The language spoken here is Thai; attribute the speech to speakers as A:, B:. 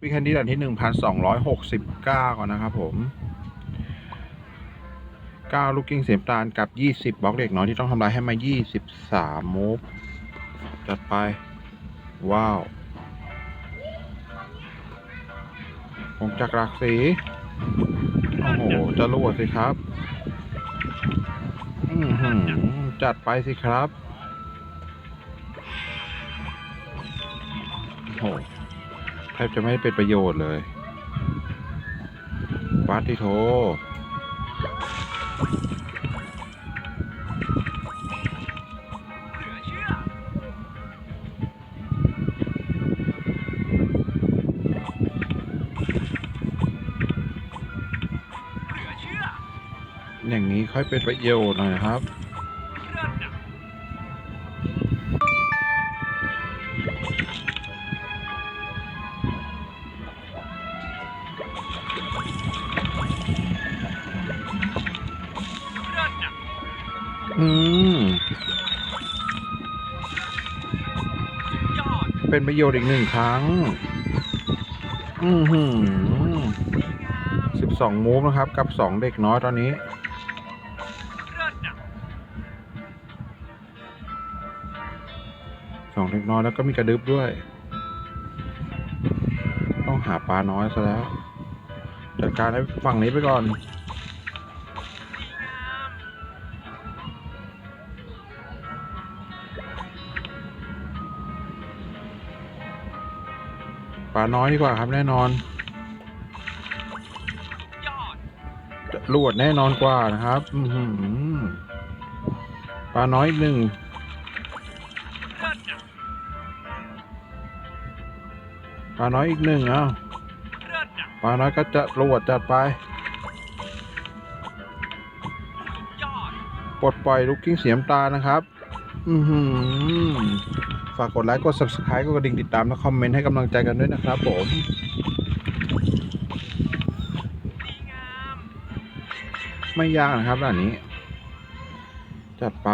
A: พี่แคนดี้ด่านที่หนึ่งพันสองร้อยหกสิบเก้าก่อนนะครับผมเก้าลูกกิ้งเสียมตาลกับยี่สิบบล็อกเด็กน้อยที่ต้องทำลายให้มายี่สิบสามมูฟจัดไป ว้าวผมจักรหลักสี โอ้โห จะรวดสิครับอือหือจัดไปสิครับ โอ้ ทบจะไม่เป็นประโยชน์เลยวัดที่โทอย่างนี้ค่อยเป็นประโยชน์หน่อยนะครับ อืม เป็นประโยชน์อีกหนึ่งครั้ง อือหือสิบสองมูฟนะครับ กับสองเด็กน้อยตอนนี้ สองเด็กน้อยแล้วก็มีกระดึบด้วย ต้องหาปลาน้อยซะแล้ว จัดการให้ฝั่งนี้ไปก่อน ปลาน้อยดีกว่าครับแน่นอนจะรวดแน่นอนกว่านะครับอืปลาน้อยอีกหนึ่งปลาน้อยอีกหนึ่งเอ้าปลาน้อยก็จะรวดจัดไปปลดปล่อยลูกกิ้งเสียมตานะครับ อือหือ ฝากกดไลค์ กด subscribe กดกระดิ่งติดตาม และคอมเมนต์ให้กำลังใจกันด้วยนะครับผมไม่ยากนะครับด่านนี้ จัดไป